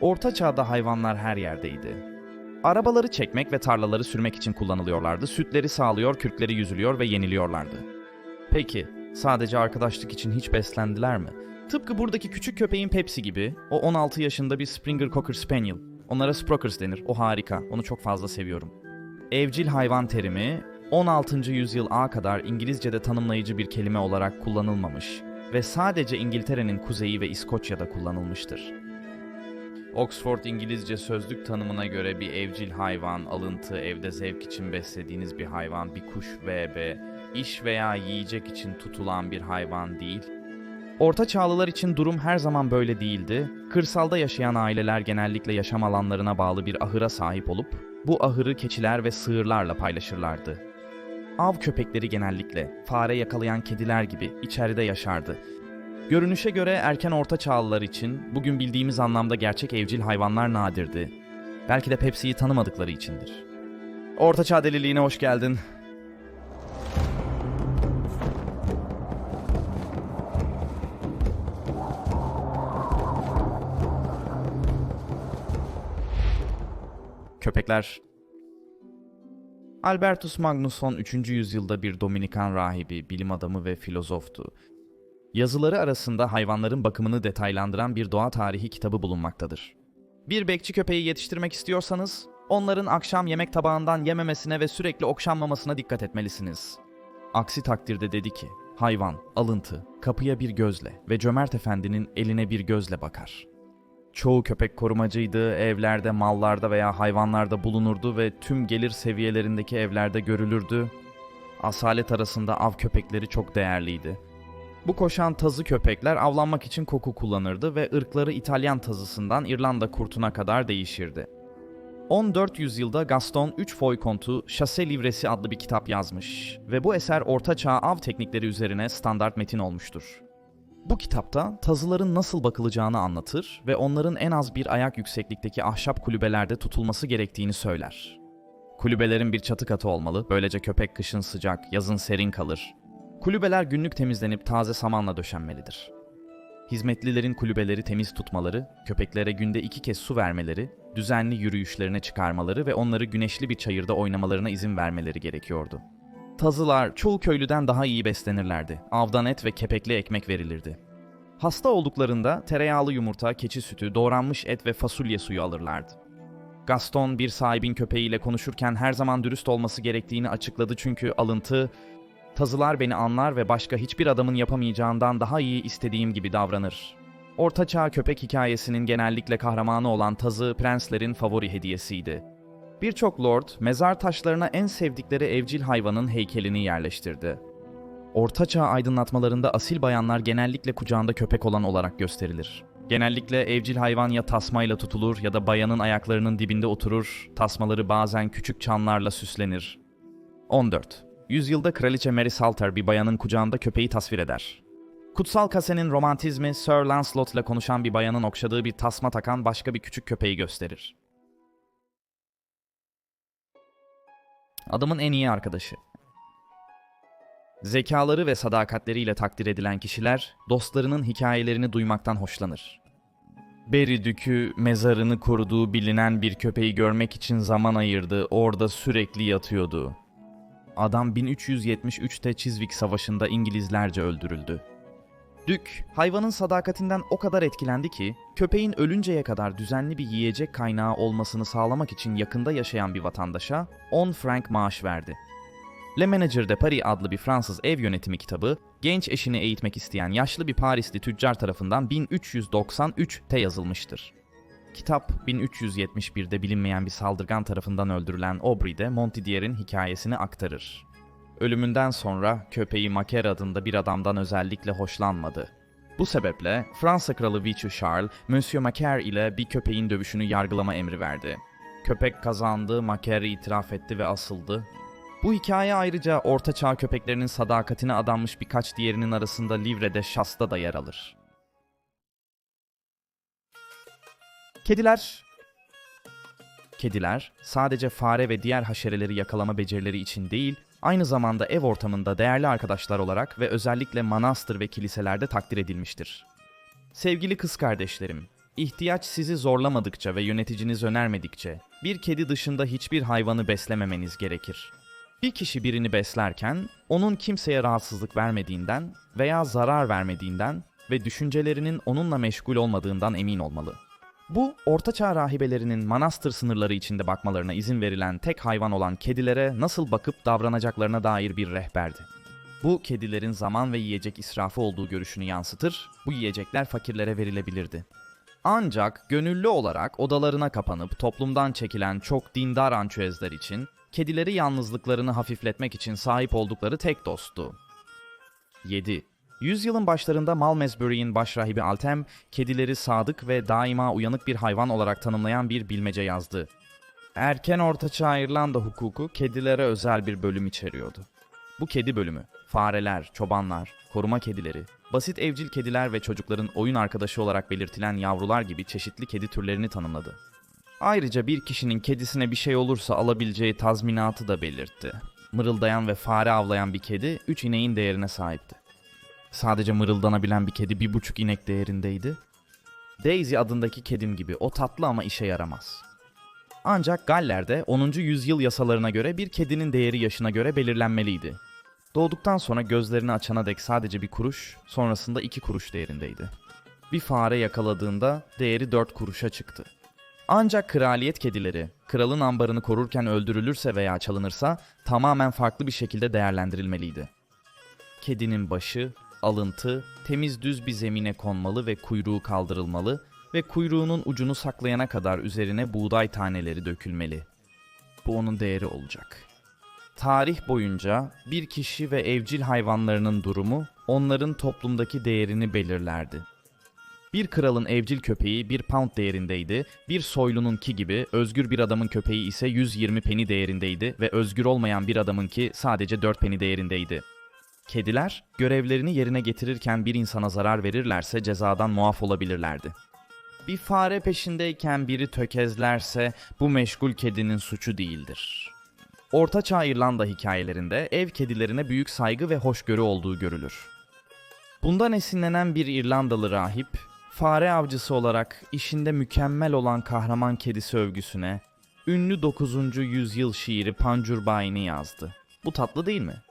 Orta çağda hayvanlar her yerdeydi. Arabaları çekmek ve tarlaları sürmek için kullanılıyorlardı. Sütleri sağlıyor, kürkleri yüzülüyor ve yeniliyorlardı. Peki, sadece arkadaşlık için hiç beslendiler mi? Tıpkı buradaki küçük köpeğin Pepsi gibi, o 16 yaşında bir Springer Cocker Spaniel. Onlara Sprockers denir, o harika, onu çok fazla seviyorum. Evcil hayvan terimi 16. yüzyıl A kadar İngilizce'de tanımlayıcı bir kelime olarak kullanılmamış ve sadece İngiltere'nin kuzeyi ve İskoçya'da kullanılmıştır. Oxford İngilizce sözlük tanımına göre bir evcil hayvan, alıntı, evde zevk için beslediğiniz bir hayvan, bir kuş vb. iş veya yiyecek için tutulan bir hayvan değil. Orta çağlılar için durum her zaman böyle değildi. Kırsalda yaşayan aileler genellikle yaşam alanlarına bağlı bir ahıra sahip olup bu ahırı keçiler ve sığırlarla paylaşırlardı. Av köpekleri genellikle fare yakalayan kediler gibi içeride yaşardı. Görünüşe göre erken orta çağlılar için bugün bildiğimiz anlamda gerçek evcil hayvanlar nadirdi. Belki de Pepsi'yi tanımadıkları içindir. Orta çağ deliliğine hoş geldin. Köpekler Albertus Magnusson 3. yüzyılda bir Dominikan rahibi, bilim adamı ve filozoftu. Yazıları arasında hayvanların bakımını detaylandıran bir doğa tarihi kitabı bulunmaktadır. Bir bekçi köpeği yetiştirmek istiyorsanız, onların akşam yemek tabağından yememesine ve sürekli okşanmamasına dikkat etmelisiniz. Aksi takdirde dedi ki, hayvan, alıntı, kapıya bir gözle ve cömert efendinin eline bir gözle bakar. Çoğu köpek korumacıydı, evlerde, mallarda veya hayvanlarda bulunurdu ve tüm gelir seviyelerindeki evlerde görülürdü. Asalet arasında av köpekleri çok değerliydi. Bu koşan tazı köpekler avlanmak için koku kullanırdı ve ırkları İtalyan tazısından İrlanda kurtuna kadar değişirdi. 14 yüzyılda Gaston 3 Foykont'u Chasse Livresi adlı bir kitap yazmış ve bu eser ortaçağ av teknikleri üzerine standart metin olmuştur. Bu kitapta tazıların nasıl bakılacağını anlatır ve onların en az bir ayak yükseklikteki ahşap kulübelerde tutulması gerektiğini söyler. Kulübelerin bir çatı katı olmalı, böylece köpek kışın sıcak, yazın serin kalır. Kulübeler günlük temizlenip taze samanla döşenmelidir. Hizmetlilerin kulübeleri temiz tutmaları, köpeklere günde iki kez su vermeleri, düzenli yürüyüşlerine çıkarmaları ve onları güneşli bir çayırda oynamalarına izin vermeleri gerekiyordu. Tazılar çoğu köylüden daha iyi beslenirlerdi. Avdan et ve kepekli ekmek verilirdi. Hasta olduklarında tereyağlı yumurta, keçi sütü, doğranmış et ve fasulye suyu alırlardı. Gaston bir sahibin köpeğiyle konuşurken her zaman dürüst olması gerektiğini açıkladı çünkü alıntı Tazılar beni anlar ve başka hiçbir adamın yapamayacağından daha iyi istediğim gibi davranır. Ortaçağ köpek hikayesinin genellikle kahramanı olan tazı prenslerin favori hediyesiydi. Birçok lord mezar taşlarına en sevdikleri evcil hayvanın heykelini yerleştirdi. Ortaçağ aydınlatmalarında asil bayanlar genellikle kucağında köpek olan olarak gösterilir. Genellikle evcil hayvan ya tasmayla tutulur ya da bayanın ayaklarının dibinde oturur, tasmaları bazen küçük çanlarla süslenir. 14. Yüzyılda Kraliçe Mary Salter bir bayanın kucağında köpeği tasvir eder. Kutsal kasenin romantizmi Sir Lancelot ile konuşan bir bayanın okşadığı bir tasma takan başka bir küçük köpeği gösterir. Adamın en iyi arkadaşı. Zekaları ve sadakatleriyle takdir edilen kişiler, dostlarının hikayelerini duymaktan hoşlanır. Beri Dükü mezarını koruduğu bilinen bir köpeği görmek için zaman ayırdı, orada sürekli yatıyordu. Adam 1373'te Chiswick Savaşı'nda İngilizlerce öldürüldü. Dük, hayvanın sadakatinden o kadar etkilendi ki, köpeğin ölünceye kadar düzenli bir yiyecek kaynağı olmasını sağlamak için yakında yaşayan bir vatandaşa 10 frank maaş verdi. Le Manager de Paris adlı bir Fransız ev yönetimi kitabı, genç eşini eğitmek isteyen yaşlı bir Parisli tüccar tarafından 1393'te yazılmıştır. Kitap 1371'de bilinmeyen bir saldırgan tarafından öldürülen Aubrey'de Montdidier'in hikayesini aktarır. Ölümünden sonra köpeği Macaire adında bir adamdan özellikle hoşlanmadı. Bu sebeple Fransa kralı Vichy Charles, Monsieur Macaire ile bir köpeğin dövüşünü yargılama emri verdi. Köpek kazandı, Macaire itiraf etti ve asıldı. Bu hikaye ayrıca Orta Çağ köpeklerinin sadakatine adanmış birkaç diğerinin arasında Livre'de Şas'ta da yer alır. Kediler Kediler sadece fare ve diğer haşereleri yakalama becerileri için değil, aynı zamanda ev ortamında değerli arkadaşlar olarak ve özellikle manastır ve kiliselerde takdir edilmiştir. Sevgili kız kardeşlerim, İhtiyaç sizi zorlamadıkça ve yöneticiniz önermedikçe bir kedi dışında hiçbir hayvanı beslememeniz gerekir. Bir kişi birini beslerken onun kimseye rahatsızlık vermediğinden veya zarar vermediğinden ve düşüncelerinin onunla meşgul olmadığından emin olmalı. Bu, ortaçağ rahibelerinin manastır sınırları içinde bakmalarına izin verilen tek hayvan olan kedilere nasıl bakıp davranacaklarına dair bir rehberdi. Bu kedilerin zaman ve yiyecek israfı olduğu görüşünü yansıtır, bu yiyecekler fakirlere verilebilirdi. Ancak gönüllü olarak odalarına kapanıp toplumdan çekilen çok dindar ançüezler için kedileri yalnızlıklarını hafifletmek için sahip oldukları tek dosttu. 7. Yüzyılın başlarında Malmesbury'in başrahibi Altem, kedileri sadık ve daima uyanık bir hayvan olarak tanımlayan bir bilmece yazdı. Erken Ortaçağ İrlanda hukuku kedilere özel bir bölüm içeriyordu. Bu kedi bölümü, fareler, çobanlar, koruma kedileri, basit evcil kediler ve çocukların oyun arkadaşı olarak belirtilen yavrular gibi çeşitli kedi türlerini tanımladı. Ayrıca bir kişinin kedisine bir şey olursa alabileceği tazminatı da belirtti. Mırıldayan ve fare avlayan bir kedi 3 ineğin değerine sahipti. Sadece mırıldanabilen bir kedi bir buçuk inek değerindeydi. Daisy adındaki kedim gibi o tatlı ama işe yaramaz. Ancak Galler'de 10. yüzyıl yasalarına göre bir kedinin değeri yaşına göre belirlenmeliydi. Doğduktan sonra gözlerini açana dek sadece bir kuruş, sonrasında iki kuruş değerindeydi. Bir fare yakaladığında değeri 4 kuruşa çıktı. Ancak kraliyet kedileri, kralın ambarını korurken öldürülürse veya çalınırsa tamamen farklı bir şekilde değerlendirilmeliydi. Kedinin başı, alıntı, temiz düz bir zemine konmalı ve kuyruğu kaldırılmalı ve kuyruğunun ucunu saklayana kadar üzerine buğday taneleri dökülmeli. Bu onun değeri olacak. Tarih boyunca bir kişi ve evcil hayvanlarının durumu onların toplumdaki değerini belirlerdi. Bir kralın evcil köpeği bir pound değerindeydi, bir soylununki gibi özgür bir adamın köpeği ise 120 peni değerindeydi ve özgür olmayan bir adamınki sadece 4 peni değerindeydi. Kediler, görevlerini yerine getirirken bir insana zarar verirlerse cezadan muaf olabilirlerdi. Bir fare peşindeyken biri tökezlerse bu meşgul kedinin suçu değildir. Ortaçağ İrlanda hikayelerinde ev kedilerine büyük saygı ve hoşgörü olduğu görülür. Bundan esinlenen bir İrlandalı rahip, fare avcısı olarak işinde mükemmel olan kahraman kedisi övgüsüne ünlü 9. yüzyıl şiiri Pancurbayni yazdı. Bu tatlı değil mi?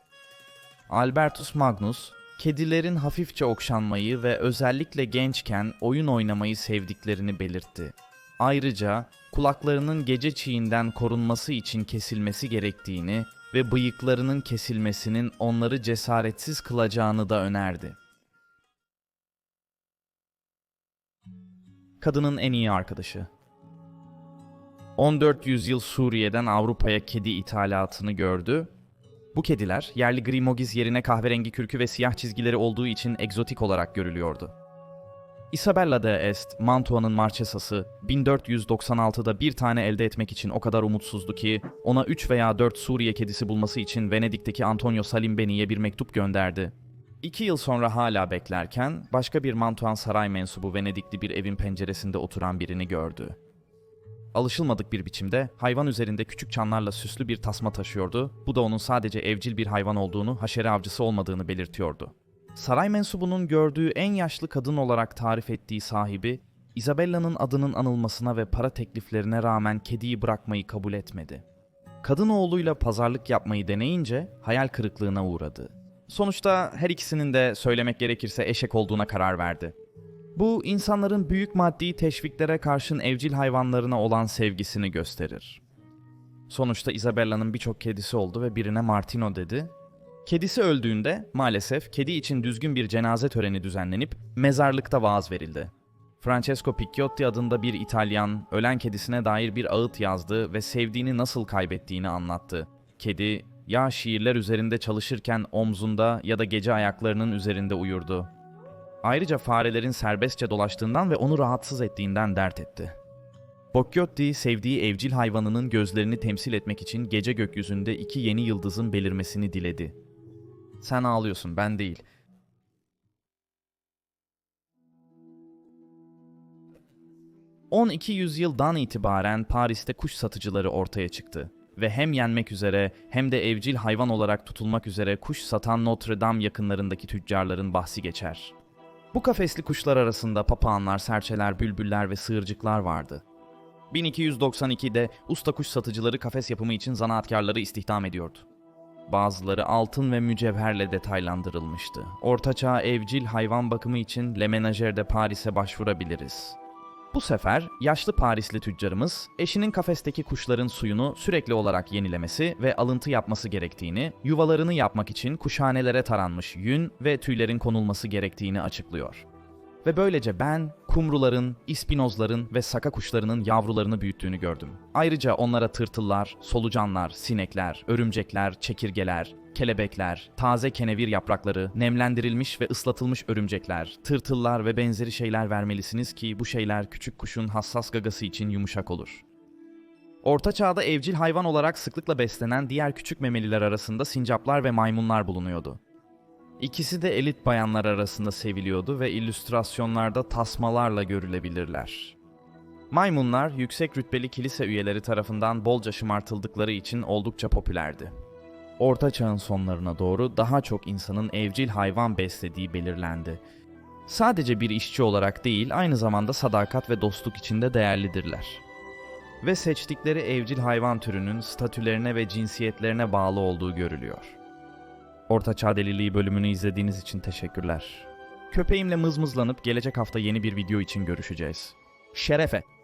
Albertus Magnus, kedilerin hafifçe okşanmayı ve özellikle gençken oyun oynamayı sevdiklerini belirtti. Ayrıca kulaklarının gece çiğinden korunması için kesilmesi gerektiğini ve bıyıklarının kesilmesinin onları cesaretsiz kılacağını da önerdi. Kadının en iyi arkadaşı 14 yüzyıl Suriye'den Avrupa'ya kedi ithalatını gördü bu kediler yerli Grimogiz yerine kahverengi kürkü ve siyah çizgileri olduğu için egzotik olarak görülüyordu. Isabella de Est, Mantua'nın Marchesası 1496'da bir tane elde etmek için o kadar umutsuzdu ki ona 3 veya 4 Suriye kedisi bulması için Venedik'teki Antonio Salimbeni'ye bir mektup gönderdi. İki yıl sonra hala beklerken başka bir Mantuan saray mensubu Venedikli bir evin penceresinde oturan birini gördü. Alışılmadık bir biçimde hayvan üzerinde küçük çanlarla süslü bir tasma taşıyordu. Bu da onun sadece evcil bir hayvan olduğunu, haşere avcısı olmadığını belirtiyordu. Saray mensubunun gördüğü en yaşlı kadın olarak tarif ettiği sahibi, Isabella'nın adının anılmasına ve para tekliflerine rağmen kediyi bırakmayı kabul etmedi. Kadın oğluyla pazarlık yapmayı deneyince hayal kırıklığına uğradı. Sonuçta her ikisinin de söylemek gerekirse eşek olduğuna karar verdi. Bu insanların büyük maddi teşviklere karşın evcil hayvanlarına olan sevgisini gösterir. Sonuçta Isabella'nın birçok kedisi oldu ve birine Martino dedi. Kedisi öldüğünde maalesef kedi için düzgün bir cenaze töreni düzenlenip mezarlıkta vaaz verildi. Francesco Picciotti adında bir İtalyan ölen kedisine dair bir ağıt yazdı ve sevdiğini nasıl kaybettiğini anlattı. Kedi ya şiirler üzerinde çalışırken omzunda ya da gece ayaklarının üzerinde uyurdu. Ayrıca farelerin serbestçe dolaştığından ve onu rahatsız ettiğinden dert etti. Bocciotti sevdiği evcil hayvanının gözlerini temsil etmek için gece gökyüzünde iki yeni yıldızın belirmesini diledi. Sen ağlıyorsun, ben değil. ...12 yüzyıldan itibaren Paris'te kuş satıcıları ortaya çıktı ve hem yenmek üzere hem de evcil hayvan olarak tutulmak üzere kuş satan Notre Dame yakınlarındaki tüccarların bahsi geçer. Bu kafesli kuşlar arasında papağanlar, serçeler, bülbüller ve sığırcıklar vardı. 1292'de usta kuş satıcıları kafes yapımı için zanaatkarları istihdam ediyordu. Bazıları altın ve mücevherle detaylandırılmıştı. Ortaçağ evcil hayvan bakımı için Le Ménager'de Paris'e başvurabiliriz. Bu sefer yaşlı Parisli tüccarımız eşinin kafesteki kuşların suyunu sürekli olarak yenilemesi ve alıntı yapması gerektiğini, yuvalarını yapmak için kuşhanelere taranmış yün ve tüylerin konulması gerektiğini açıklıyor. Ve böylece ben kumruların, ispinozların ve saka kuşlarının yavrularını büyüttüğünü gördüm. Ayrıca onlara tırtıllar, solucanlar, sinekler, örümcekler, çekirgeler, kelebekler, taze kenevir yaprakları, nemlendirilmiş ve ıslatılmış örümcekler, tırtıllar ve benzeri şeyler vermelisiniz ki bu şeyler küçük kuşun hassas gagası için yumuşak olur. Orta çağda evcil hayvan olarak sıklıkla beslenen diğer küçük memeliler arasında sincaplar ve maymunlar bulunuyordu. İkisi de elit bayanlar arasında seviliyordu ve illüstrasyonlarda tasmalarla görülebilirler. Maymunlar yüksek rütbeli kilise üyeleri tarafından bolca şımartıldıkları için oldukça popülerdi. Orta çağın sonlarına doğru daha çok insanın evcil hayvan beslediği belirlendi. Sadece bir işçi olarak değil, aynı zamanda sadakat ve dostluk içinde değerlidirler. Ve seçtikleri evcil hayvan türünün statülerine ve cinsiyetlerine bağlı olduğu görülüyor. Orta Çağ Deliliği bölümünü izlediğiniz için teşekkürler. Köpeğimle mızmızlanıp gelecek hafta yeni bir video için görüşeceğiz. Şerefe!